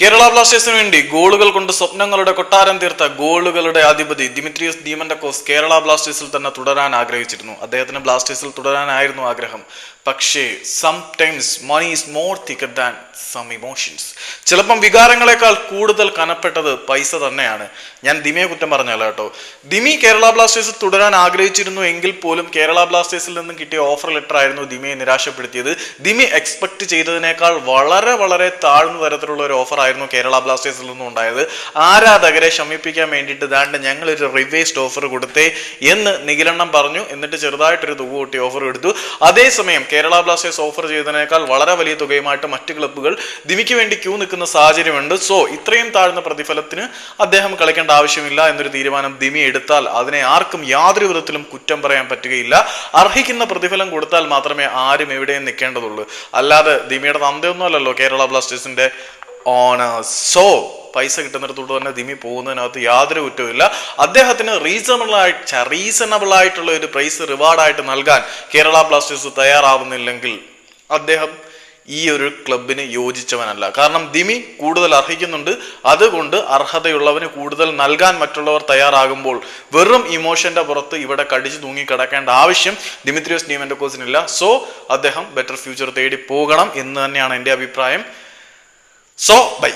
കേരള ബ്ലാസ്റ്റേഴ്സിന് വേണ്ടി ഗോളുകൾ കൊണ്ട് സ്വപ്നങ്ങളുടെ കൊട്ടാരം തീർത്ത ഗോളുകളുടെ അധിപതി ദിമിത്രിയസ് ഡീമൻഡക്കോസ് കേരള ബ്ലാസ്റ്റേഴ്സിൽ തന്നെ തുടരാൻ ആഗ്രഹിച്ചിരുന്നു. അദ്ദേഹത്തിന് ബ്ലാസ്റ്റേഴ്സിൽ തുടരാനായിരുന്നു ആഗ്രഹം. പക്ഷേ sometimes money is more thicker than some emotions ചിലപ്പം വികാരങ്ങളെക്കാൾ കൂടുതൽ കനപ്പെട്ടത് പൈസ തന്നെയാണ്. ഞാൻ ദിമിയെ കുറ്റം പറഞ്ഞല്ല കേട്ടോ. ദിമി കേരള ബ്ലാസ്റ്റേഴ്സ് തുടരാൻ ആഗ്രഹിച്ചിരുന്നു എങ്കിൽ പോലും കേരള ബ്ലാസ്റ്റേഴ്സിൽ നിന്നും കിട്ടിയ ഓഫർ ലെറ്റർ ആയിരുന്നു ദിമിയെ നിരാശപ്പെടുത്തിയത്. ദിമി എക്സ്പെക്ട് ചെയ്തതിനേക്കാൾ വളരെ വളരെ താഴ്ന്ന തരത്തിലുള്ള ഒരു ഓഫർ ആയിരുന്നു കേരള ബ്ലാസ്റ്റേഴ്സിൽ നിന്നും ഉണ്ടായത്. ആരാധകരെ ശമിപ്പിക്കാൻ വേണ്ടിയിട്ട് ദാണ്ട് ഞങ്ങൾ ഒരു റിവേസ്ഡ് ഓഫർ കൊടുത്തേ എന്ന് നിഖിലെണ്ണം പറഞ്ഞു. എന്നിട്ട് ചെറുതായിട്ടൊരു തുക കൂട്ടി ഓഫർ എടുത്തു. അതേസമയം കേരള ബ്ലാസ്റ്റേഴ്സ് ഓഫർ ചെയ്തതിനേക്കാൾ വളരെ വലിയ തുകയുമായിട്ട് മറ്റ് ക്ലബ്ബുകൾ ദിമിക്ക് വേണ്ടി ക്യൂ സാഹചര്യമുണ്ട്. സോ ഇത്രയും താഴ്ന്ന പ്രതിഫലത്തിന് അദ്ദേഹം കളിക്കേണ്ട ആവശ്യമില്ല എന്നൊരു തീരുമാനം ദിമി എടുത്താൽ അതിനെ ആർക്കും യാതൊരു വിധത്തിലും കുറ്റം പറയാൻ പറ്റുകയില്ല. അർഹിക്കുന്ന പ്രതിഫലം കൊടുത്താൽ മാത്രമേ ആരും എവിടെയും നിൽക്കേണ്ടതുള്ളൂ. അല്ലാതെ ദിമിയുടെ തന്തയൊന്നും അല്ലല്ലോ കേരള ബ്ലാസ്റ്റേഴ്സിന്റെ ഓണേഴ്സ്. സോ പൈസ കിട്ടുന്നിടത്തോട്ട് തന്നെ ദിമി പോകുന്നതിനകത്ത് യാതൊരു കുറ്റവുമില്ല അദ്ദേഹത്തിന് റീസണബിൾ ആയിട്ട് റീസണബിൾ ആയിട്ടുള്ള ഒരു പ്രൈസ് റിവാർഡായിട്ട് നൽകാൻ കേരള ബ്ലാസ്റ്റേഴ്സ് തയ്യാറാവുന്നില്ലെങ്കിൽ അദ്ദേഹം ഈ ഒരു ക്ലബിന് യോജിച്ചവനല്ല. കാരണം ദിമി കൂടുതൽ അർഹിക്കുന്നുണ്ട്. അതുകൊണ്ട് അർഹതയുള്ളവന് കൂടുതൽ നൽകാൻ മറ്റുള്ളവർ തയ്യാറാകുമ്പോൾ വെറും ഇമോഷന്റെ പുറത്ത് ഇവിടെ കടിച്ചു തൂങ്ങി കിടക്കേണ്ട ആവശ്യം ദിമിത്രിയോസ് ഡീമെൻഡോക്കോസിനില്ല സോ അദ്ദേഹം ബെറ്റർ ഫ്യൂച്ചർ തേടി പോകണം എന്ന് തന്നെയാണ് എന്റെ അഭിപ്രായം. So bye.